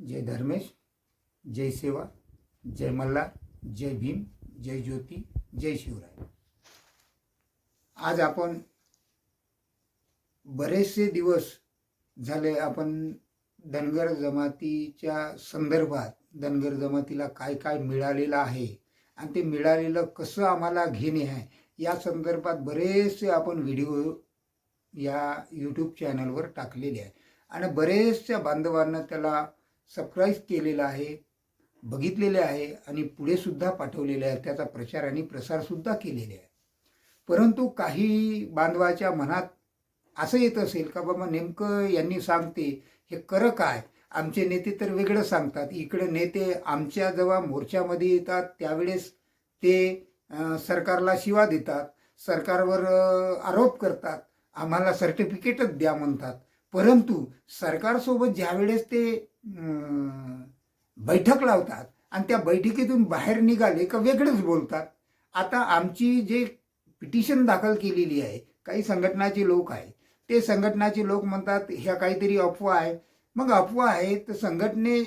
जय धर्मेश जय सेवा जय मल्हार जय भीम जय ज्योती जय शिवराय. आज आपण बरेचसे दिवस झाले आपण धनगर जमातीच्या संदर्भात धनगर जमातीला काय काय मिळालेलं आहे आणि ते मिळालेलं कसं आम्हाला घेणे आहे या संदर्भात बरेचसे आपण व्हिडिओ या यूट्यूब चॅनलवर टाकलेले आहे. आणि बरेचशा बांधवांना त्याला सबस्क्राईब केलेलं आहे बघितलेले आहे आणि पुढे सुद्धा पाठवलेले आहे. त्याचा प्रचार आणि प्रसार सुद्धा केलेले आहे. परंतु काही बांधवाच्या मनात असं येत असेल का बाबा नेमकं यांनी सांगते हे खरं काय? आमचे नेते तर वेगळं सांगतात. इकडे नेते आमच्या जेव्हा मोर्चामध्ये येतात त्यावेळेस ते सरकारला शिवा देतात. सरकारवर आरोप करतात. आम्हाला सर्टिफिकेटच द्या म्हणतात. परंतु सरकारसोबत ज्यावेळेस ते बैठक लावतात आणि त्या बैठकीतून बाहेर निघाले का वेगळंच बोलतात. आता आमची जे पिटिशन दाखल केलेली आहे काही संघटनाचे लोक आहे ते संघटनाचे लोक म्हणतात ह्या काहीतरी अफवा आहे. मग अफवा आहे तर संघटने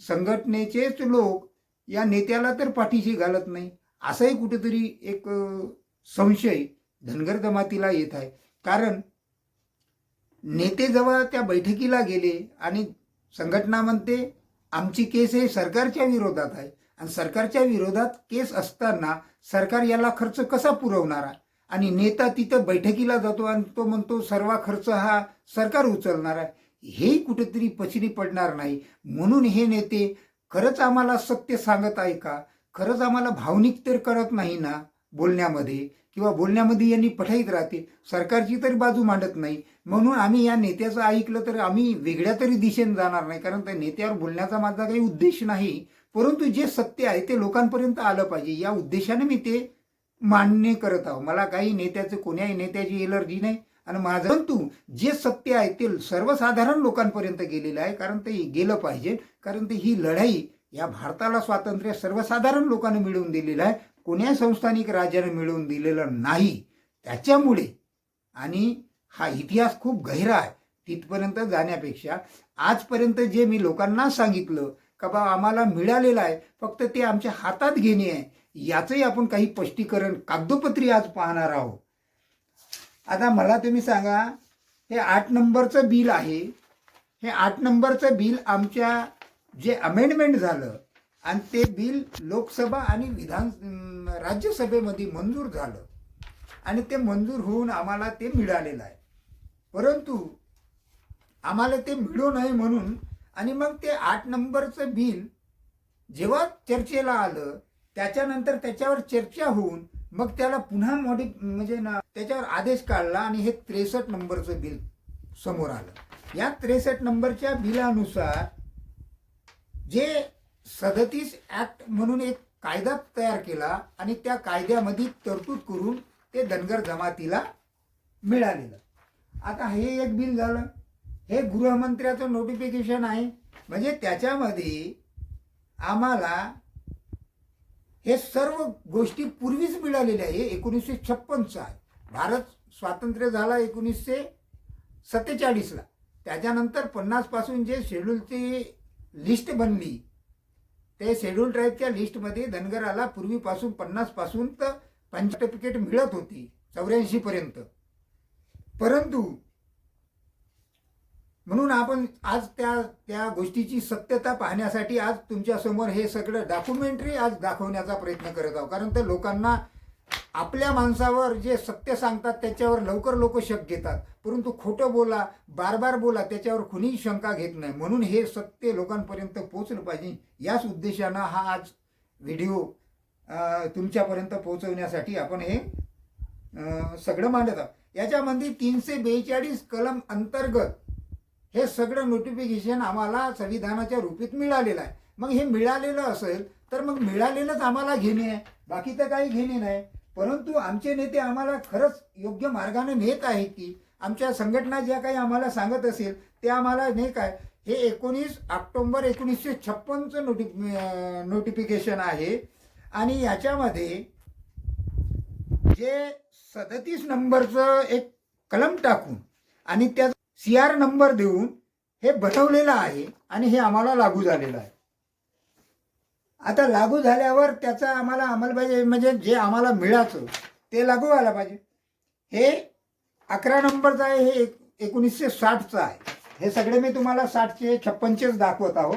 संघटनेचेच लोक या नेत्याला तर पाठीशी घालत नाही. असाही कुठेतरी एक संशय धनगर जमातीला येत आहे. कारण नेते जेव्हा त्या बैठकीला गेले आणि संघटना म्हणते आमची केस हे सरकारच्या विरोधात आहे. आणि सरकारच्या विरोधात केस असताना सरकार याला खर्च कसा पुरवणार आहे? आणि नेता तिथं बैठकीला जातो आणि तो म्हणतो सर्व खर्च हा सरकार उचलणार आहे. हेही कुठेतरी पचनी पडणार नाही. म्हणून हे नेते खरंच आम्हाला सत्य सांगत आहे का? खरंच आम्हाला भावनिक तर करत नाही ना? बोलण्यामध्ये किंवा बोलण्यामध्ये यांनी पठाईत राहते सरकारची तरी बाजू मांडत नाही. म्हणून आम्ही या नेत्याचं ऐकलं तर आम्ही वेगळ्या तरी दिशेने जाणार नाही. कारण त्या नेत्यावर बोलण्याचा माझा काही उद्देश नाही. परंतु जे सत्य आहे ते लोकांपर्यंत आलं पाहिजे. या उद्देशाने मी ते मान्य करत आहो. मला काही नेत्याचं कोण्याही नेत्याची एलर्जी नाही. आणि माझं परंतु जे सत्य आहे ते सर्वसाधारण लोकांपर्यंत गेलेलं आहे. कारण ते गेलं पाहिजे. कारण ते ही लढाई या भारताला स्वातंत्र्य सर्वसाधारण लोकांनी मिळवून दिलेलं आहे. कोण्या संस्थानिक राजाने मिळवून दिलेलं नाही त्याच्यामुळे. आणि हा इतिहास खूप गहिरा आहे. तिथपर्यंत जाण्यापेक्षा आजपर्यंत जे मी लोकांना सांगितलं का बा आम्हाला मिळालेलं आहे फक्त ते आमच्या हातात घेणे आहे याचंही आपण काही स्पष्टीकरण कागदोपत्री आज पाहणार आहोत. आता मला तुम्ही सांगा हे आठ नंबरचं बिल आहे. हे आठ नंबरचं बिल आमच्या जे अमेंडमेंट झालं आणि ते बिल लोकसभा आणि विधान राज्यसभेमध्ये मंजूर झालं. आणि ते मंजूर होऊन आम्हाला ते मिळालेलं आहे. परंतु आम्हाला ते मिळू नये म्हणून आणि मग ते आठ नंबरचं बिल जेव्हा चर्चेला आलं त्याच्यानंतर त्याच्यावर चर्चा होऊन मग त्याला पुन्हा मॉडि म्हणजे ना त्याच्यावर आदेश काढला आणि हे त्रेसष्ट नंबरचं बिल समोर आलं. या त्रेसष्ट नंबरच्या बिलानुसार जे सदतीस ऍक्ट म्हणून एक कायदा तयार केला आणि त्या कायद्यामध्ये तरतूद करून ते धनगर जमातीला मिळालेलं. आता हे एक बिल झालं. हे गृहमंत्र्याचं नोटिफिकेशन आहे. म्हणजे त्याच्यामध्ये आम्हाला हे सर्व गोष्टी पूर्वीच मिळालेल्या आहे. एकोणीसशे छप्पनचं आहे. भारत स्वातंत्र्य झाला एकोणीसशे सत्तेचाळीसला. त्याच्यानंतर पन्नासपासून जे शेड्यूलची लिस्ट बनली ते शेड्यूल ट्राईबच्या लिस्टमध्ये धनगराला पूर्वीपासून पन्नासपासून तर पंचटिफिकेट मिळत होती चौऱ्याऐंशी पर्यंत. परंतु म्हणून आपण आज त्या त्या गोष्टीची सत्यता पाहण्यासाठी आज तुमच्यासमोर हे सगळं डॉक्युमेंटरी आज दाखवण्याचा प्रयत्न करत आहोत. कारण तर लोकांना आपल्या माणसावर जे सत्य सांगतात त्याच्यावर लवकर लोक शक घेतात. परंतु खोटं बोला बार बार बोला त्याच्यावर कुणीही शंका घेत नाही. म्हणून हे सत्य लोकांपर्यंत पोचलं पाहिजे. याच उद्देशानं हा आज व्हिडिओ तुमच्यापर्यंत पोहोचवण्यासाठी आपण हे सगळं मांडत आहोत. याच्यामध्ये तीनशे बेचाळीस कलम अंतर्गत हे सगळं नोटिफिकेशन आम्हाला संविधानाच्या रूपीत मिळालेलं आहे. मग हे मिळालेलं असेल तर मग मिळालेलंच आम्हाला घेणे आहे. बाकी तर काही घेणे नाही. परंतु आमचे नेते आम्हाला खरंच योग्य मार्गाने नेत आहेत की आमच्या संघटना ज्या काही आम्हाला सांगत असेल ते आम्हाला नाही काय हे एकोणीस ऑक्टोंबर एकोणीसशे छप्पनचं नोटि नोटिफिकेशन आहे. आणि याच्यामध्ये जे सदतीस नंबरचं एक कलम टाकून आणि त्या सी आर नंबर देऊन हे बनवलेलं आहे आणि हे आम्हाला लागू झालेलं आहे. आता लागू झाल्यावर त्याचा आम्हाला अंमलबजावणी म्हणजे जे आम्हाला मिळायचं ते लागू व्हायला पाहिजे. हे अकरा नंबरचं आहे हे एक एकोणीसशे साठचं आहे. हे सगळे मी तुम्हाला साठचे छप्पनचेच दाखवत आहो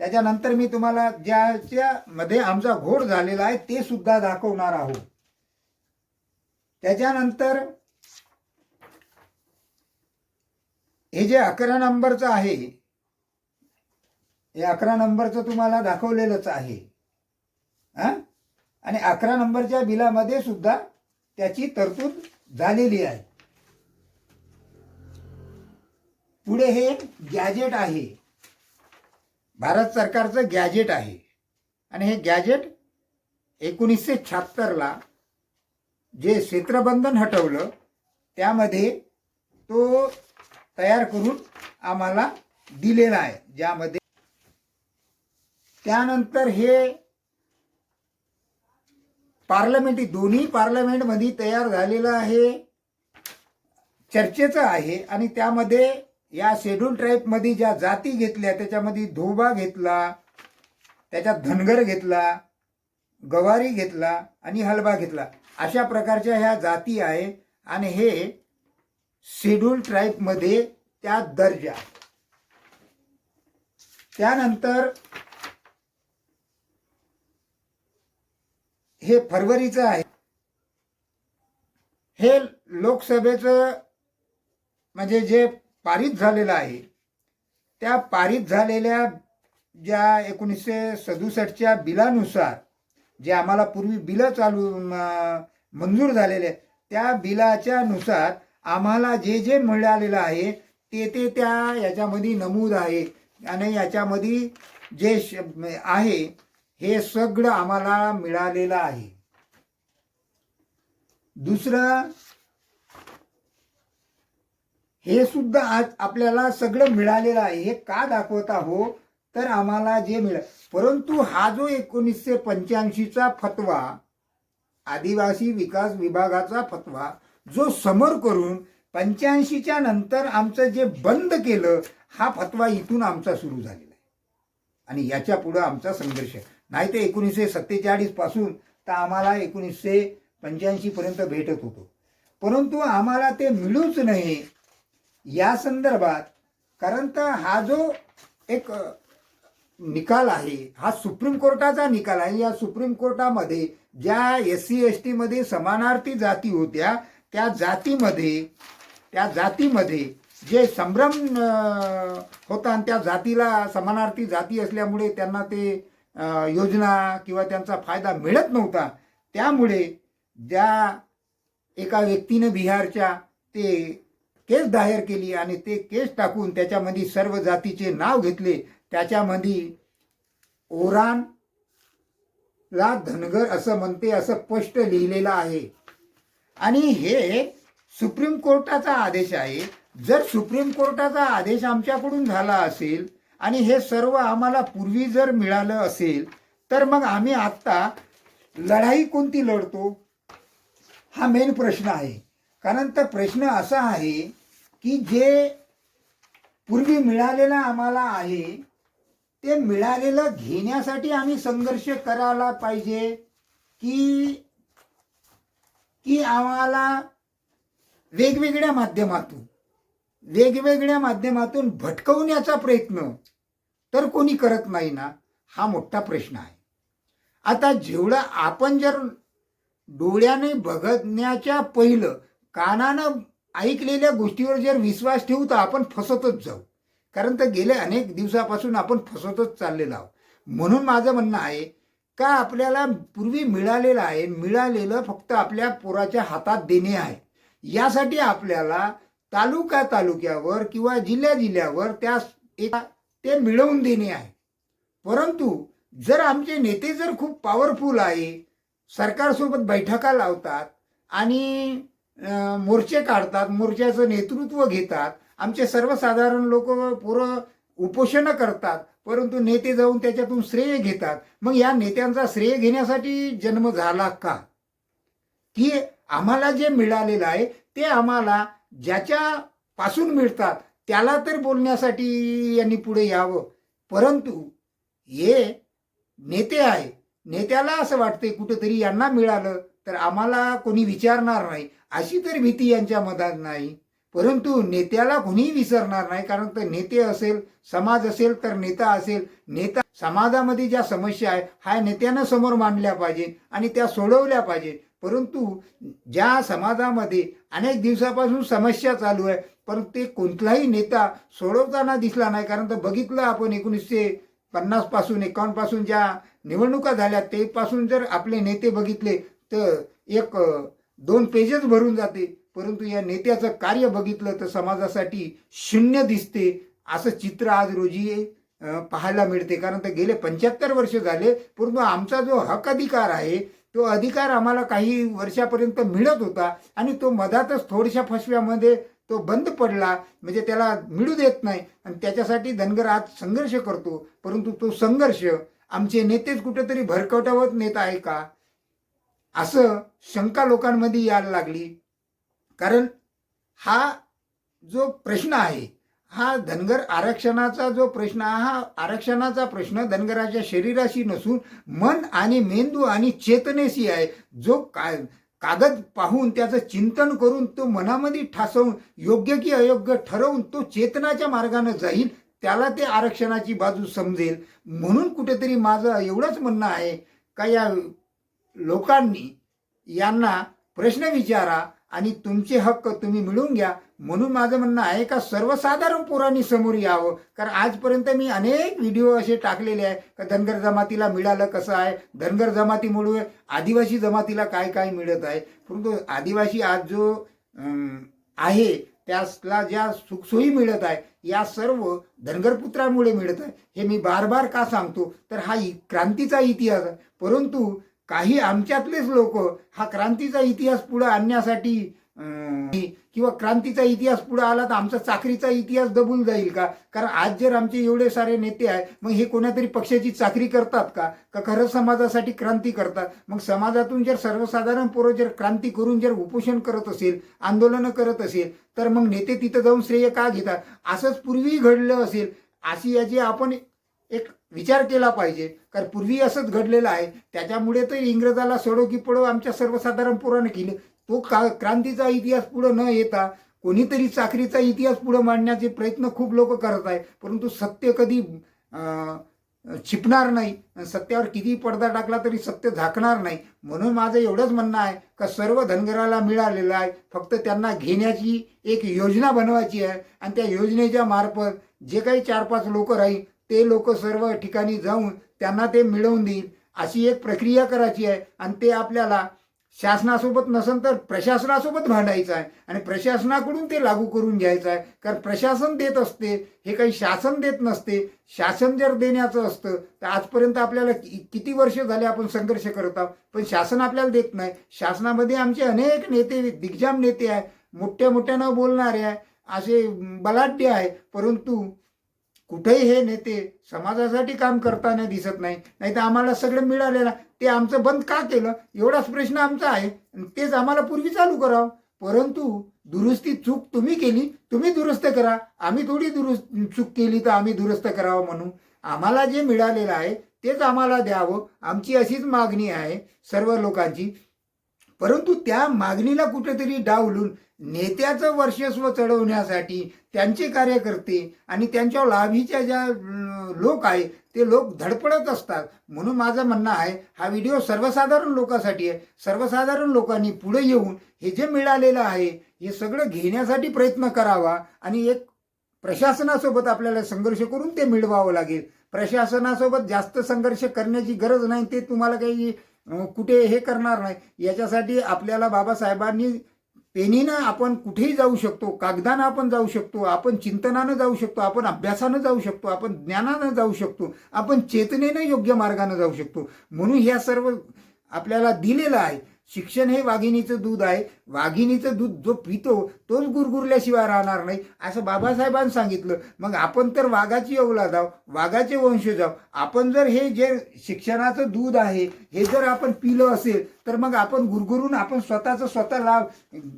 त्याच्यानंतर मी तुम्हाला ज्याच्या मध्ये आमचा घोड झालेला आहे ते सुद्धा दाखवणार आहोत. त्याच्यानंतर हे जे अकरा नंबरचं आहे हे अकरा नंबरचं तुम्हाला दाखवलेलंच आहे. हा? आणि अकरा नंबरच्या बिलामध्ये सुद्धा त्याची तरतूद झालेली आहे. पुढे हे गॅजेट आहे. भारत सरकारचं गॅजेट आहे. आणि हे गॅजेट एकोणीसशे शहात्तरला जे क्षेत्रबंधन हटवलं त्यामध्ये तो तयार करून आम्हाला दिलेला आहे. ज्यामध्ये त्यानंतर हे पार्लमेंट दोन्ही पार्लमेंटमध्ये तयार झालेलं आहे. चर्चेचं आहे आणि त्यामध्ये या शेड्यूल ट्राईबमध्ये ज्या जाती घेतल्या त्याच्यामध्ये धोबा घेतला त्याच्यात धनगर घेतला गवारी घेतला आणि हलबा घेतला. अशा प्रकारच्या ह्या जाती आहे आणि हे शेड्यूल ट्राईबमध्ये त्या दर्जा. त्यानंतर हे फरवरीचं आहे. हे लोकसभेचं म्हणजे जे पारित झालेलं आहे त्या पारित झालेल्या ज्या एकोणीसशे सदुसष्टच्या बिलानुसार जे आम्हाला पूर्वी बिलं चालू मंजूर झालेले त्या बिलाच्या नुसार आम्हाला जे जे मिळालेलं आहे ते ते त्या याच्यामध्ये नमूद आहे. आणि याच्यामध्ये जे श- आहे हे सगळं आम्हाला मिळालेलं आहे. दुसरं हे सुद्धा आज आपल्याला सगळं मिळालेलं आहे. हे का दाखवत आहो तर आम्हाला जे मिळ परंतु हा जो एकोणीसशे पंच्याऐंशीचा फतवा आदिवासी विकास विभागाचा फतवा जो समोर करून पंच्याऐंशीच्या नंतर आमचं जे बंद केलं हा फतवा इथून आमचा सुरू झालेला आहे. आणि याच्या पुढं आमचा संघर्ष आहे. नाही तर एकोणीसशे सत्तेचाळीसपासून तर आम्हाला एकोणीसशे पंच्याऐंशी पर्यंत भेटत होतो. परंतु आम्हाला ते मिळूच नाही. या संदर्भात कारण तर हा जो एक निकाल आहे हा सुप्रीम कोर्टाचा निकाल आहे. या सुप्रीम कोर्टामध्ये ज्या एस सी एस टीमध्ये समानार्थी जाती होत्या त्या जातीमध्ये त्या जातीमध्ये जे संभ्रम होता आणि त्या जातीला समानार्थी जाती असल्यामुळे त्यांना ते योजना किंवा त्यांचा फायदा मिळत नव्हता. त्यामुळे ज्या एका व्यक्तीने बिहारच्या ते केस दायर केली आणि ते केस टाकून त्याच्यामध्ये सर्व जातीचे नाव घेतले त्याच्यामध्ये ओरान ला धनगर असं म्हणते असं स्पष्ट लिहिलेलं आहे. आणि हे सुप्रीम कोर्टाचा आदेश आहे. जर सुप्रीम कोर्टाचा आदेश आमच्याकडून झाला असेल आणि हे सर्व आम्हाला पूर्वी जर मिळालं असेल तर मग आम्ही आत्ता लढाई कोणती लढतो? हा मेन प्रश्न आहे. कारण तर प्रश्न असा आहे की जे पूर्वी मिळालेलं आम्हाला आहे ते मिळालेलं घेण्यासाठी आम्ही संघर्ष करायला पाहिजे की की आम्हाला वेगवेगळ्या माध्यमातून. वेगवेगळ्या माध्यमातून भटकवण्याचा प्रयत्न तर कोणी करत नाही ना हा मोठा प्रश्न आहे. आता जेवढं आपण जर डोळ्याने बघण्याच्या पहिलं कानानं ऐकलेल्या गोष्टीवर जर विश्वास ठेवू तर आपण फसतच जाऊ. कारण तर गेल्या अनेक दिवसापासून आपण फसतच चाललेलो आहोत. म्हणून माझं म्हणणं आहे का आपल्याला पूर्वी मिळालेलं आहे मिळालेलं फक्त आपल्या पोराच्या हातात देणे आहे. यासाठी आपल्याला तालुका तालुक्यावर किंवा जिल्ह्या जिल्ह्यावर त्या एक ते मिळवून देणे आहे. परंतु जर आमचे नेते जर खूप पॉवरफुल आहे सरकारसोबत बैठका लावतात आणि मोर्चे काढतात मोर्चाचं नेतृत्व घेतात आमचे सर्वसाधारण लोक पोरं उपोषणं करतात परंतु नेते जाऊन त्याच्यातून श्रेय घेतात मग या नेत्यांचा श्रेय घेण्यासाठी जन्म झाला का? की आम्हाला जे मिळालेलं आहे ते आम्हाला ज्याच्या पासून मिळतात त्याला तर बोलण्यासाठी यांनी पुढे यावं. परंतु हे नेते आहे. नेत्याला असं वाटते कुठंतरी यांना मिळालं तर आम्हाला कोणी विचारणार नाही. अशी तर भीती यांच्या मनात नाही. परंतु नेत्याला कोणीही विसरणार नाही. कारण तर नेते असेल समाज असेल तर नेता असेल. नेता समाजामध्ये ज्या समस्या आहे हा नेत्यानं समोर मांडल्या पाहिजे आणि त्या सोडवल्या पाहिजे. परंतु ज्या समाजामध्ये अनेक दिवसापासून समस्या चालू आहे परंतु ते कोणताही नेता सोडवताना दिसला नाही. कारण तर बघितलं आपण एकोणीसशे पन्नासपासून एकावन्नपासून ज्या निवडणुका झाल्या ते पासून जर आपले नेते बघितले तर एक दोन पेजेस भरून जाते. परंतु या नेत्याचं कार्य बघितलं तर समाजासाठी शून्य दिसते. असं चित्र आज रोजी पाहायला मिळते. कारण तर गेले पंच्याहत्तर वर्ष झाले परंतु आमचा जो हक अधिकार आहे तो अधिकार आम्हाला काही वर्षापर्यंत मिळत होता आणि तो मधातच थोड्याशा फसव्यामध्ये तो बंद पडला. म्हणजे त्याला मिळू देत नाही. आणि त्याच्यासाठी धनगर आज संघर्ष करतो. परंतु तो संघर्ष आमचे नेतेच कुठेतरी भरकटवत नेत आहे का? असं शंका लोकांमध्ये यायला लागली. कारण हा जो प्रश्न आहे हा धनगर आरक्षणाचा जो प्रश्न हा आरक्षणाचा प्रश्न धनगराच्या शरीराशी नसून मन आणि मेंदू आणि चेतनेशी आहे. जो का कागद पाहून त्याचं चिंतन करून तो मनामध्ये ठासवून योग्य की अयोग्य ठरवून तो चेतनाच्या मार्गाने जाईल त्याला ते आरक्षणाची बाजू समजेल. म्हणून कुठेतरी माझं एवढंच म्हणणं आहे का या लोकांनी यांना प्रश्न विचारा आणि तुमचे हक्क तुम्ही मिळवून घ्या. म्हणून माझं म्हणणं आहे का सर्वसाधारण पोरांनी समोर यावं. कारण आजपर्यंत मी अनेक व्हिडिओ असे टाकलेले आहे का धनगर जमातीला मिळालं कसं आहे धनगर जमातीमुळे आदिवासी जमातीला काय काय मिळत आहे. परंतु आदिवासी आज जो आहे त्याला ज्या सुखसोयी मिळत आहे या सर्व धनगरपुत्रामुळे मिळत आहे. हे मी बार बार का सांगतो? तर हा क्रांतीचा इतिहास आहे. परंतु काही आमच्यातलेच लोक हा क्रांतीचा इतिहास पुढे आणण्यासाठी किंवा क्रांतीचा इतिहास पुढे आला तर आमचा चाकरीचा इतिहास दबून जाईल का? कारण आज जर आमचे एवढे सारे नेते आहे मग हे कोणातरी पक्षाची चाकरी करतात का? का खरंच समाजासाठी क्रांती करतात? मग समाजातून जर सर्वसाधारण पोरं जर क्रांती करून जर उपोषण करत असेल आंदोलनं करत असेल तर मग नेते तिथं जाऊन श्रेय का घेतात? असंच पूर्वी घडलं असेल. अशी याची आपण एक विचार केला पाहिजे. कारण पूर्वी असंच घडलेलं आहे. त्याच्यामुळे तर इंग्रजाला सोडो की पडो आमच्या सर्वसाधारण पोरानं केलं. तो का क्रांतीचा इतिहास पुढं न येता कोणीतरी चाकरीचा इतिहास पुढं मांडण्याचे प्रयत्न खूप लोक करत आहे परंतु सत्य कधी छिपणार नाही. सत्यावर किती पडदा टाकला तरी सत्य झाकणार नाही. म्हणून माझं एवढंच म्हणणं आहे का सर्व धनगराला मिळालेलं आहे. फक्त त्यांना घेण्याची एक योजना बनवायची आहे. आणि त्या योजनेच्या मार्फत जे काही चार पाच लोक राहील ते लोक सर्व ठिकाणी जाऊन त्यांना ते मिळवून देईल. अशी एक प्रक्रिया करायची आहे आणि ते आपल्याला शासनासोबत नसेल तर प्रशासनासोबत भांडायचं आहे आणि प्रशासनाकडून ते लागू करून घ्यायचं आहे. कारण प्रशासन देत असते हे काही शासन देत नसते. शासन जर देण्याचं असतं तर आजपर्यंत आपल्याला किती वर्ष झाले आपण संघर्ष करत आहोत? पण शासन आपल्याला देत नाही. शासनामध्ये आमचे अनेक नेते दिग्जाम नेते आहे मोठ्या मोठ्यानं बोलणारे आहे असे बलाढ्य आहे परंतु कुठेही हे नेते समाजासाठी काम करताना दिसत नाही. नाही तर आम्हाला सगळं मिळालेलं ते आमचं बंद का केलं? एवढाच प्रश्न आमचा आहे. तेच आम्हाला पूर्वी चालू करावं. परंतु दुरुस्ती चूक तुम्ही केली तुम्ही दुरुस्त करा. आम्ही थोडी दुरुस्त चूक केली तर आम्ही दुरुस्त करावं म्हणून. आम्हाला जे मिळालेलं आहे तेच आम्हाला द्यावं. आमची अशीच मागणी आहे सर्व लोकांची. परंतु त्या मागणीला कुठेतरी डावलून नेत्याचं वर्चस्व चढवण्यासाठी त्यांचे कार्यकर्ते आणि त्यांच्या लाभीच्या ज्या लोक आहे ते लोक धडपडत असतात. म्हणून माझं म्हणणं आहे हा व्हिडिओ सर्वसाधारण लोकांसाठी आहे. सर्वसाधारण लोकांनी पुढे येऊन हे जे मिळालेलं आहे हे सगळं घेण्यासाठी प्रयत्न करावा आणि एक प्रशासनासोबत आपल्याला संघर्ष करून ते मिळवावं लागेल. प्रशासनासोबत जास्त संघर्ष करण्याची गरज नाही ते तुम्हाला काही कुठे हे करणार नाही. याच्यासाठी आपल्याला बाबासाहेबांनी पेनीनं आपण कुठेही जाऊ शकतो कागदानं आपण जाऊ शकतो आपण चिंतनानं जाऊ शकतो आपण अभ्यासानं जाऊ शकतो आपण ज्ञानानं जाऊ शकतो आपण चेतनेनं योग्य मार्गानं जाऊ शकतो. म्हणून ह्या सर्व आपल्याला दिलेलं आहे. शिक्षण हे वाघिणीचं दूध आहे. वाघिणीचं दूध जो पितो तोच गुरगुरल्याशिवाय राहणार नाही असं बाबासाहेबांनी सांगितलं. मग आपण तर वाघाची अवलाद आहो वाघाचे वंशज आहो आपण जर हे जे शिक्षणाचं दूध आहे हे जर आपण पिलं असेल तर मग आपण गुरगुरून आपण स्वतःचं स्वतः लाभ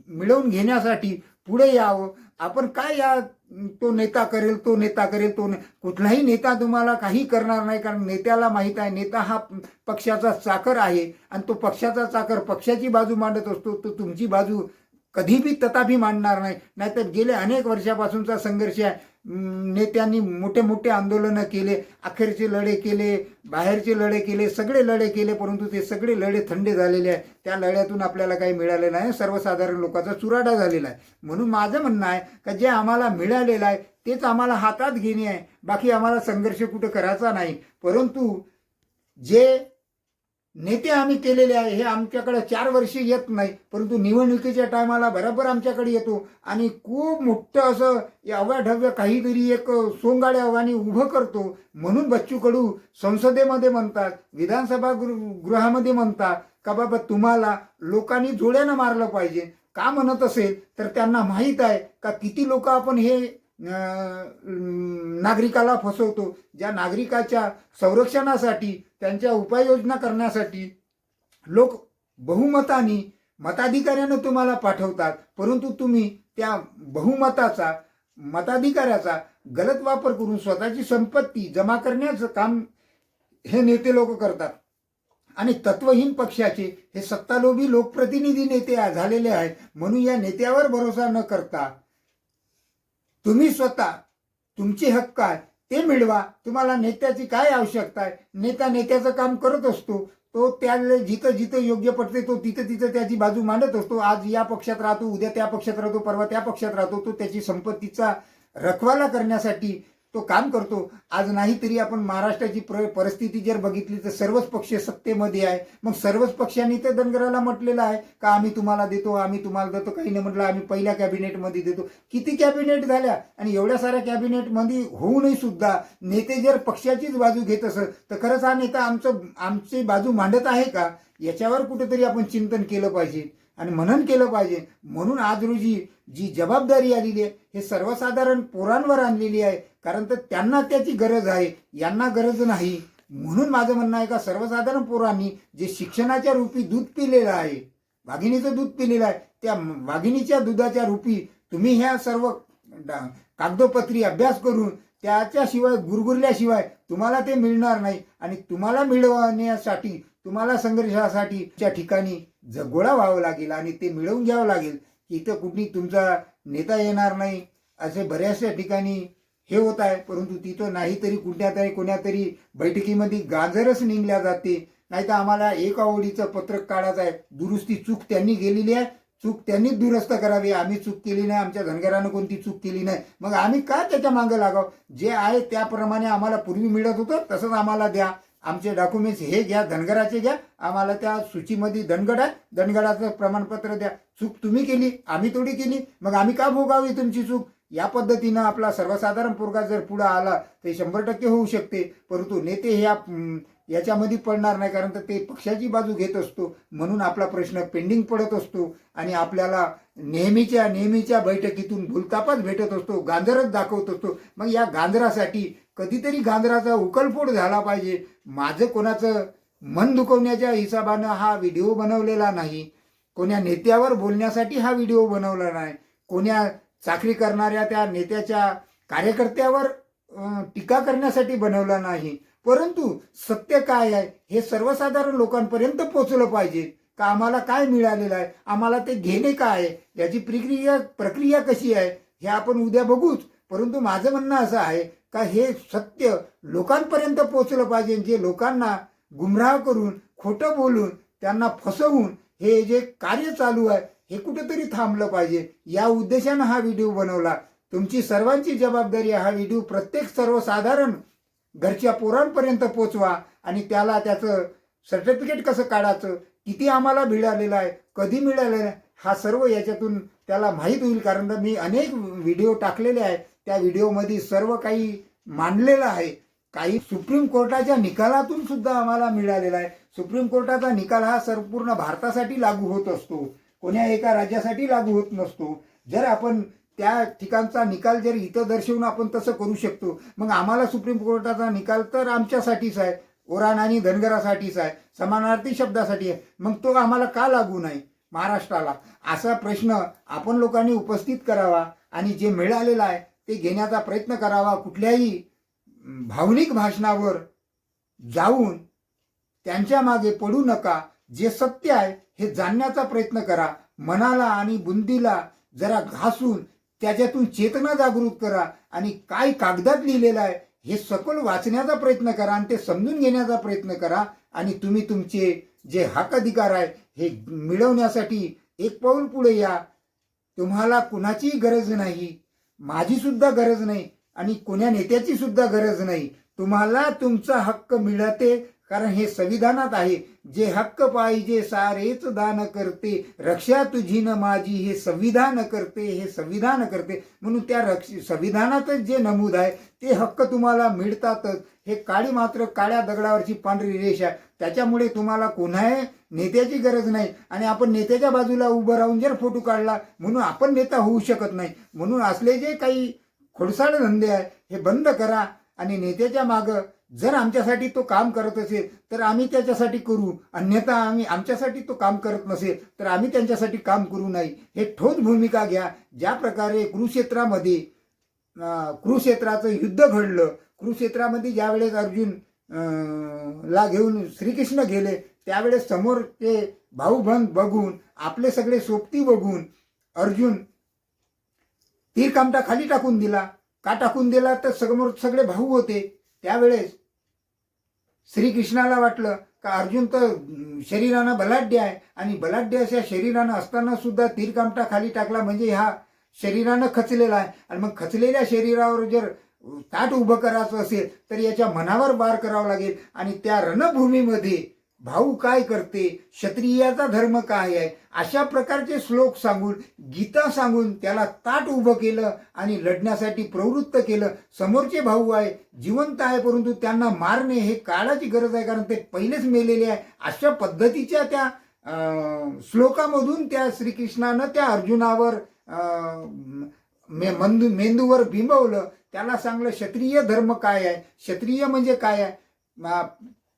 मिळवून घेण्यासाठी पुढे यावं. आपण काय या तो नेता करेल तो नेता करेल तो ने- कुठलाही नेता तुम्हाला काही करणार नाही कारण नेत्याला माहीत आहे नेता हा पक्षाचा चाकर आहे. आणि तो पक्षाचा चाकर पक्षाची बाजू मांडत असतो तो तुमची बाजू कधीबी तथापि मांडणार नाही. नाहीतर गेले अनेक वर्षापासूनचा संघर्ष आहे. नेत्यांनी मोठे मोठे आंदोलनं केले अखेरचे लढे केले बाहेरचे लढे केले सगळे लढे केले परंतु ते सगळे लढे थंडे झालेले आहे त्या लढ्यातून आपल्याला काही मिळाले नाही. सर्वसाधारण लोकांचा चुराडा झालेला आहे. म्हणून माझं म्हणणं आहे का जे आम्हाला मिळालेलं आहे तेच आम्हाला हातात घेणे आहे. बाकी आम्हाला संघर्ष कुठं करायचा नाही. परंतु जे नेते आम्ही केलेले आहे हे आमच्याकडे चार वर्ष येत नाही परंतु निवडणुकीच्या टायमाला बरोबर आमच्याकडे येतो. आणि खूप मोठं असं अव्याढव्य काहीतरी एक सोंगाड्या आव्हाने उभं करतो. म्हणून बच्चू कडू संसदेमध्ये म्हणतात विधानसभा गृहामध्ये म्हणतात का बाबा तुम्हाला लोकांनी जोड्यानं मारलं पाहिजे. का म्हणत असेल? तर त्यांना माहीत आहे का किती लोक आपण हे नागरिकाला फसवतो. ज्या नागरिकाच्या संरक्षणासाठी त्यांच्या उपाययोजना करण्यासाठी लोक बहुमतानी मताधिकाऱ्यानं तुम्हाला पाठवतात. परंतु तुम्ही त्या बहुमताचा मताधिकाऱ्याचा गलत वापर करून स्वतःची संपत्ती जमा करण्याचं काम हे नेते लोक करतात. आणि तत्वहीन पक्षाचे हे सत्तालोभी लोकप्रतिनिधी नेते झालेले आहेत. म्हणून या नेत्यावर भरोसा न करता तुम्ही स्वतः तुमचे हक्क आहे ते मिळवा. तुम्हाला नेत्याची काय आवश्यकता आहे? नेता नेत्याचं काम करत असतो तो त्याला जिथं जिथं योग्य पडते तो तिथं तिथं त्याची बाजू मांडत असतो. आज या पक्षात राहतो उद्या त्या पक्षात राहतो परवा त्या पक्षात राहतो. तो त्याची संपत्तीचा रखवाला करण्यासाठी तो काम करतो. आज नाही तरी आपण महाराष्ट्राची प्र परिस्थिती जर बघितली तर सर्वच पक्ष सत्तेमध्ये आहे. मग सर्वच पक्षांनी तर धनगराला म्हटलेलं आहे का आम्ही तुम्हाला देतो आम्ही तुम्हाला देतो काही नाही म्हटलं आम्ही पहिल्या कॅबिनेटमध्ये देतो. किती कॅबिनेट झाल्या? आणि एवढ्या साऱ्या कॅबिनेटमध्ये होऊनही सुद्धा नेते जर पक्षाचीच बाजू घेत असत तर खरंच हा नेता आमचं आमची बाजू मांडत आहे का? याच्यावर कुठेतरी आपण चिंतन केलं पाहिजे आणि मनन केलं पाहिजे. म्हणून आज रोजी जी जबाबदारी आलेली आहे हे सर्वसाधारण पोरांवर आणलेली आहे. कारण तर त्यांना त्याची गरज आहे यांना गरज नाही. म्हणून माझं म्हणणं आहे का सर्वसाधारण पोरांनी जे शिक्षणाच्या रूपी दूध पिलेलं आहे वाघिणीचं दूध पिलेलं आहे त्या वाघिणीच्या दुधाच्या रूपी तुम्ही ह्या सर्व डा- कागदोपत्री अभ्यास करून त्याच्याशिवाय गुरगुरल्याशिवाय तुम्हाला ते मिळणार नाही. आणि तुम्हाला मिळवण्यासाठी तुम्हाला संघर्षासाठी त्या ठिकाणी जगोळा व्हावं लागेल आणि ते मिळवून घ्यावं लागेल. की इथं कुठली तुमचा नेता येणार नाही. असे बऱ्याचशा ठिकाणी हे होत आहे परंतु तिथं नाही तरी कुठल्या तरी कोण्या बैठकीमध्ये गाजरच निघल्या जाते. नाही तर आम्हाला एक आवडीचं पत्रक काढायचं आहे. दुरुस्ती चूक त्यांनी गेलेली आहे. चूक त्यांनीच दुरुस्त करावी. आम्ही चूक केली नाही. आमच्या धनगरानं कोणती चूक केली नाही. मग आम्ही का त्याच्या मागं लागाव? जे आहे त्याप्रमाणे आम्हाला पूर्वी मिळत होतं तसंच आम्हाला द्या. आमचे डॉक्युमेंट्स हे घ्या धनगराचे घ्या. आम्हाला त्या सूचीमध्ये धनगड आहे. धनगडाचं प्रमाणपत्र द्या. चूक तुम्ही केली आम्ही थोडी केली. मग आम्ही का भोगावी तुमची चूक? या पद्धतीनं आपला सर्वसाधारण पोरगा जर पुढं आला ते शंभर टक्के होऊ शकते. परंतु नेते ह्या याच्यामध्ये पडणार नाही कारण तर ते पक्षाची बाजू घेत असतो. म्हणून आपला प्रश्न पेंडिंग पडत असतो. आणि आपल्याला नेहमीच्या नेहमीच्या बैठकीतून भूलतापच भेटत असतो गांजरच दाखवत असतो. मग या गांजरासाठी कधीतरी गांजराचा उकलफोड झाला पाहिजे. माझं कोणाचं मन दुखवण्याच्या हिशोबानं हा व्हिडिओ बनवलेला नाही. कोण्या नेत्यावर बोलण्यासाठी हा व्हिडिओ बनवला नाही. कोण्या चाकरी करणाऱ्या त्या नेत्याच्या कार्यकर्त्यावर टीका करण्यासाठी बनवला नाही. परंतु सत्य काय आहे? हे सर्वसाधारण लोकांपर्यंत पोचलं पाहिजे. का आम्हाला काय मिळालेलं आहे? आम्हाला ते घेणे काय आहे? याची प्रक्रिया प्रक्रिया कशी आहे? हे आपण उद्या बघूच. परंतु माझं म्हणणं असं आहे का हे सत्य लोकांपर्यंत पोचलं पाहिजे. जे लोकांना गुमराह करून खोटं बोलून त्यांना फसवून हे जे कार्य चालू आहे हे कुठेतरी थांबलं पाहिजे. या उद्देशानं हा व्हिडिओ बनवला. तुमची सर्वांची जबाबदारी हा व्हिडिओ प्रत्येक सर्वसाधारण घरच्या पोरांपर्यंत पोचवा आणि त्याला त्याचं सर्टिफिकेट कसं काढायचं किती आम्हाला मिळालेलं आहे कधी मिळालेलं आहे हा सर्व याच्यातून त्याला माहीत होईल. कारण तर मी अनेक व्हिडिओ टाकलेले आहे. त्या व्हिडिओमध्ये सर्व काही मांडलेलं आहे. काही सुप्रीम कोर्टाच्या निकालातून सुद्धा आम्हाला मिळालेला आहे. सुप्रीम कोर्टाचा निकाल हा संपूर्ण भारतासाठी लागू होत असतो. कोण्या एका राज्यासाठी लागू होत नसतो. जर आपण त्या ठिकाणचा निकाल जर इथं दर्शवून आपण तसं करू शकतो मग आम्हाला सुप्रीम कोर्टाचा निकाल तर आमच्यासाठीच आहे. ओराण आणि धनगरासाठीच आहे. समानार्थी शब्दासाठी आहे. मग तो आम्हाला का लागू नाही? महाराष्ट्राला. असा प्रश्न आपण लोकांनी उपस्थित करावा आणि जे मिळालेलं आहे ते घेण्याचा प्रयत्न करावा. कुठल्याही भावनिक भाषणावर जाऊन त्यांच्या मागे पडू नका. जे सत्य आहे हे जाणण्याचा प्रयत्न करा. मनाला आणि बुंदीला जरा घासून त्याच्यातून चेतना जागृत करा आणि काय कागदात लिहिलेलं आहे हे सकल वाचण्याचा प्रयत्न करा आणि ते समजून घेण्याचा प्रयत्न करा आणि तुम्ही तुमचे जे हक अधिकार आहे हे मिळवण्यासाठी एक पाऊल पुढे या. तुम्हाला कुणाचीही गरज नाही माझीसुद्धा गरज नाही आणि कोण्या नेत्याची सुद्धा गरज नाही. तुम्हाला तुमचा हक्क मिळते कारण हे संविधानात आहे. जे हक्क पाहिजे सारेच दान करते रक्षा तुझी न माझी हे संविधान करते हे संविधान करते. म्हणून त्या रक्ष संविधानातच जे नमूद आहे ते हक्क तुम्हाला मिळतातच. हे काळी मात्र काळ्या दगडावरची पांढरी रेष आहे. त्याच्यामुळे तुम्हाला कोणाही नेत्याची गरज नाही. आणि आपण नेत्याच्या बाजूला उभं राहून जर फोटो काढला म्हणून आपण नेता होऊ शकत नाही. म्हणून असले जे काही खोडसाळ धंदे आहे हे बंद करा. आणि नेत्याच्या मागं जर आमच्यासाठी तो काम करत असेल तर आम्ही त्याच्यासाठी करू. अन्यथा आम्ही आमच्यासाठी तो काम करत नसेल तर आम्ही त्यांच्यासाठी काम करू नाही. हे ठोस भूमिका घ्या. ज्या प्रकारे कुरुक्षेत्रामध्ये कुरुक्षेत्राचं युद्ध घडलं कुरुक्षेत्रामध्ये ज्यावेळेस अर्जुन ला घेऊन श्रीकृष्ण गेले त्यावेळेस समोर ते भाऊबंद बघून आपले सगळे सोबती बघून अर्जुन तीर कामटा खाली टाकून दिला. का टाकून दिला? तर समोर सगळे भाऊ होते. त्यावेळेस श्रीकृष्णाला वाटलं का अर्जुन तर शरीरानं बलाढ्य आहे आणि बलाढ्य अशा शरीरानं असताना सुद्धा तीरकामटा खाली टाकला म्हणजे हा शरीरानं खचलेला आहे. आणि मग खचलेल्या शरीरावर जर ताट उभं करायचं असेल तर याच्या मनावर वार करावा लागेल आणि त्या रणभूमीमध्ये भाऊ काय करते? क्षत्रियाचा धर्म काय आहे? अशा प्रकारचे श्लोक सांगून गीता सांगून त्याला ताट उभं केलं आणि लढण्यासाठी प्रवृत्त केलं. समोरचे भाऊ आहे जिवंत आहे परंतु त्यांना मारणे हे काळाची गरज आहे कारण ते पहिलेच मेलेले आहे. अशा पद्धतीच्या त्या श्लोकामधून त्या श्रीकृष्णानं त्या अर्जुनावर मे मंदू मेंदूवर बिंबवलं. त्याला सांगलं क्षत्रिय धर्म काय आहे? क्षत्रिय म्हणजे काय आहे?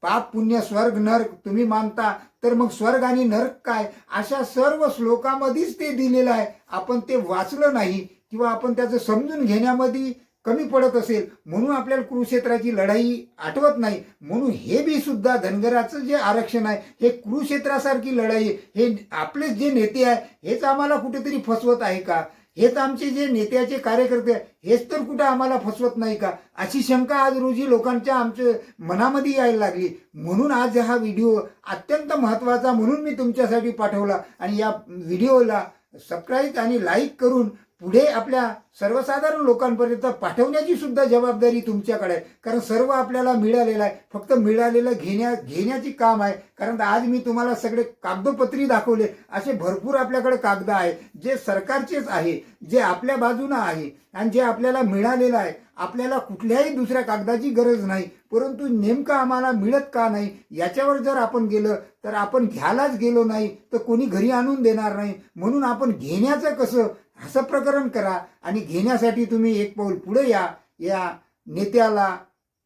पाप पुण्य स्वर्ग नरक तुम्ही मानता तर मग स्वर्ग आणि नरक काय? अशा सर्व श्लोकामध्येच ते दिलेलं आहे. आपण ते वाचलं नाही किंवा आपण त्याचं समजून घेण्यामध्ये कमी पडत असेल म्हणून आपल्याला कुरुक्षेत्राची लढाई आठवत नाही. म्हणून हे बी सुद्धा धनगराचं जे आरक्षण आहे हे कुरुक्षेत्रासारखी लढाई हे आपले जे नेते आहे हेच आम्हाला कुठेतरी फसवत आहे का? हेच आमचे जे नेत्याचे कार्यकर्ते हेच तर कुठं आम्हाला फसवत नाही का? अशी शंका आज रोजी लोकांच्या आमच्या मनामध्ये यायला लागली. म्हणून आज हा व्हिडिओ अत्यंत महत्त्वाचा म्हणून मी तुमच्यासाठी पाठवला. आणि या व्हिडिओला सबस्क्राईब आणि लाईक करून पुढे आपल्या सर्वसाधारण लोकांपर्यंत पाठवण्याची सुद्धा जबाबदारी तुमच्याकडे आहे. कारण सर्व आपल्याला मिळालेलं आहे. फक्त मिळालेलं घेण्या घेण्याची काम आहे. कारण आज मी तुम्हाला सगळे कागदोपत्री दाखवले. असे भरपूर आपल्याकडे कागद आहे. जे सरकारचेच आहे. जे आपल्या बाजूनं आहे. आणि जे आपल्याला मिळालेलं आहे. आपल्याला कुठल्याही दुसऱ्या कागदाची गरज नाही. परंतु नेमकं आम्हाला मिळत का नाही याच्यावर जर आपण गेलं तर आपण घ्यायलाच गेलो नाही तर कोणी घरी आणून देणार नाही. म्हणून आपण घेण्याचं कसं असं प्रकरण करा आणि घेण्यासाठी तुम्ही एक पाऊल पुढे या. या नेत्याला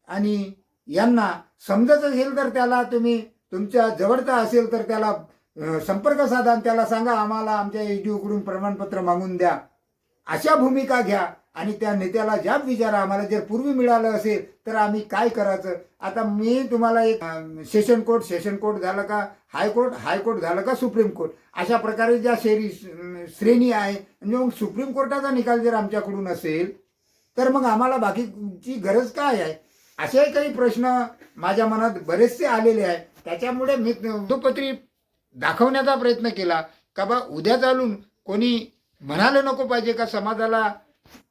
आणि यांना समजत असेल तर त्याला तुम्ही तुमच्या जवळचा असेल तर त्याला संपर्क साधा त्याला सांगा आम्हाला आमच्या एसडीओकडून प्रमाणपत्र मागून द्या. अशा भूमिका घ्या आणि त्या नेत्याला ज्या विचारा. आम्हाला जर पूर्वी मिळालं असेल तर आम्ही काय करायचं? आता मी तुम्हाला एक सेशन कोर्ट सेशन कोर्ट झालं का? हायकोर्ट हायकोर्ट झालं का? Supreme court. अशा प्रकारे ज्या शेरी श्रेणी आहे. म्हणजे मग सुप्रीम कोर्टाचा निकाल जर आमच्याकडून असेल तर मग आम्हाला बाकीची गरज काय आहे? असे काही प्रश्न माझ्या मनात बरेचसे आलेले आहे. त्याच्यामुळे मी पत्री दाखवण्याचा प्रयत्न केला. का बा उद्या चालून कोणी म्हणायला नको पाहिजे का? समाजाला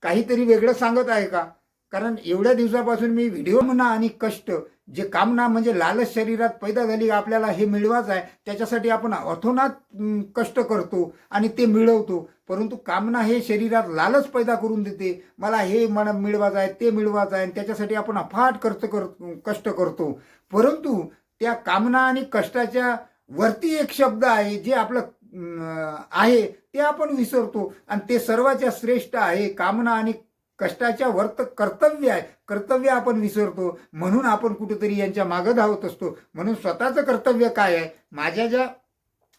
काहीतरी वेगळं सांगत आहे का? कारण एवढ्या दिवसापासून मी व्हिडिओ म्हणा आणि कष्ट जे कामना म्हणजे लालच शरीरात पैदा झाली आपल्याला हे मिळवाच आहे त्याच्यासाठी आपण अथोनात कष्ट करतो आणि ते मिळवतो. परंतु कामना हे शरीरात लालच पैदा करून देते. मला हे मन मिळवायचं आहे ते मिळवायचं आहे आणि त्याच्यासाठी आपण अफाट खर्च कर कष्ट करतो. परंतु त्या कामना आणि कष्टाच्या वरती एक शब्द आहे जे आपलं आहे ते आपण विसरतो. आणि ते सर्वाच्या श्रेष्ठ आहे. कामना आणि कष्टाच्या वर्त कर्तव्य आहे. कर्तव्य आपण विसरतो. म्हणून आपण कुठेतरी यांच्या मागं धावत असतो. म्हणून स्वतःचं कर्तव्य काय आहे? माझ्या ज्या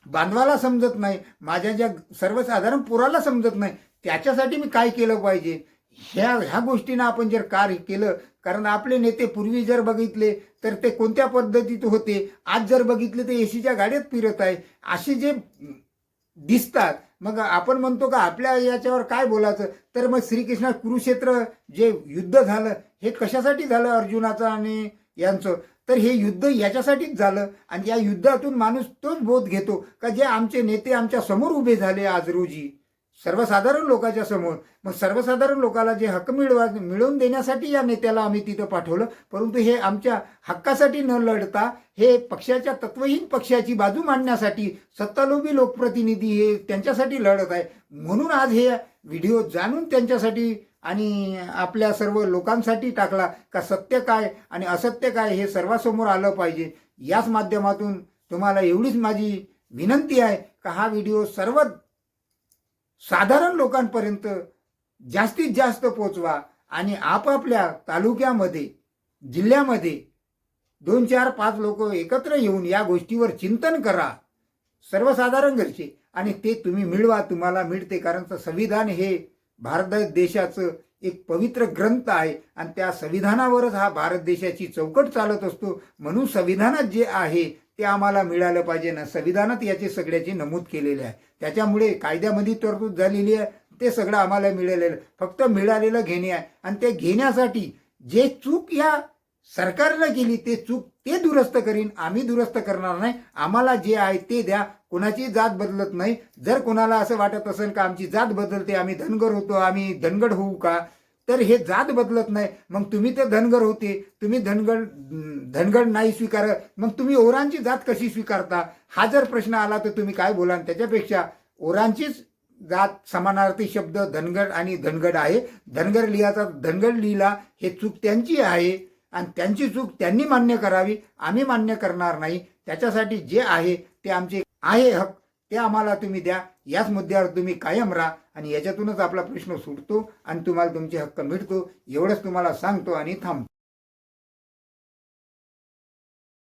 बांधवाला समजत नाही माझ्या ज्या सर्वसाधारण पुराला समजत नाही त्याच्यासाठी मी काय केलं पाहिजे? ह्या ह्या गोष्टीनं आपण जर कार्य केलं कारण आपले नेते पूर्वी जर बघितले तर ते कोणत्या पद्धतीत होते? आज जर बघितले तर एसीच्या गाड्यात फिरत आहे. असे जे दिसतात. मग आपण म्हणतो का आपल्या याच्यावर काय बोलायचं? तर मग श्रीकृष्ण कुरुक्षेत्र जे युद्ध झालं हे कशासाठी झालं अर्जुनाचं आणि यांचं? तर हे युद्ध याच्यासाठीच झालं आणि या युद्धातून माणूस तोच बोध घेतो का जे आमचे नेते आमच्यासमोर उभे झाले आज रोजी? सर्वसाधारण लोकांच्या समोर. मग सर्वसाधारण लोकाला जे हक्क मिळवा मिळवून देण्यासाठी या नेत्याला आम्ही तिथं पाठवलं. परंतु हे आमच्या हक्कासाठी न लढता हे पक्षाच्या तत्वहीन पक्षाची बाजू मांडण्यासाठी सत्तालोभी लोकप्रतिनिधी हे त्यांच्यासाठी लढत आहे. म्हणून आज हे व्हिडिओ जाणून त्यांच्यासाठी आणि आपल्या सर्व लोकांसाठी टाकला का सत्य काय आणि असत्य काय हे सर्वांसमोर आलं पाहिजे. याच माध्यमातून तुम्हाला एवढीच माझी विनंती आहे का हा व्हिडिओ सर्व साधारण लोकांपर्यंत जास्तीत जास्त पोचवा आणि आपापल्या तालुक्यामध्ये जिल्ह्यामध्ये दोन चार पाच लोक एकत्र येऊन या गोष्टीवर चिंतन करा. सर्वसाधारण घरचे. आणि ते तुम्ही मिळवा तुम्हाला मिळते. कारण तर संविधान हे भारत देशाचं एक पवित्र ग्रंथ आहे. आणि त्या संविधानावरच हा भारत देशाची चौकट चालत असतो. म्हणून संविधानात जे आहे ते आम्हाला मिळालं पाहिजे ना. संविधानात याचे सगळ्याचे नमूद केलेले आहे. त्याच्यामुळे कायद्यामध्ये तरतूद झालेली आहे. ते सगळं आम्हाला मिळालेलं फक्त मिळालेलं घेणे आहे. आणि ते घेण्यासाठी जे चूक या सरकारनं केली ते चूक ते दुरुस्त करीन. आम्ही दुरुस्त करणार नाही. आम्हाला जे आहे ते द्या. कोणाची जात बदलत नाही. जर कोणाला असं वाटत असेल का आमची जात बदलते आम्ही धनगर होतो आम्ही धनगड होऊ का? तर हे जात बदलत नाही. मग तुम्ही तर धनगर होते. तुम्ही धनगड धनगड नाही स्वीकार. मग तुम्ही ओरांची जात कशी स्वीकारता? हा जर प्रश्न आला तर तुम्ही काय बोलाल? त्याच्यापेक्षा ओरांचीच जात समानार्थी शब्द धनगड आणि धनगड आहे. धनगर लिहाचा धनगड लिहिला हे चूक त्यांची आहे. आणि त्यांची चूक त्यांनी मान्य करावी. आम्ही मान्य करणार नाही. त्याच्यासाठी जे आहे ते आमचे आहे हक्क. ते आम्हाला तुम्ही द्या. याच मुद्द्यावर तुम्ही कायम राहा आणि याच्यातूनच आपला प्रश्न सुटतो आणि तुम्हाला तुमचे हक्क मिळतो एवढंच तुम्हाला सांगतो आणि थांबतो.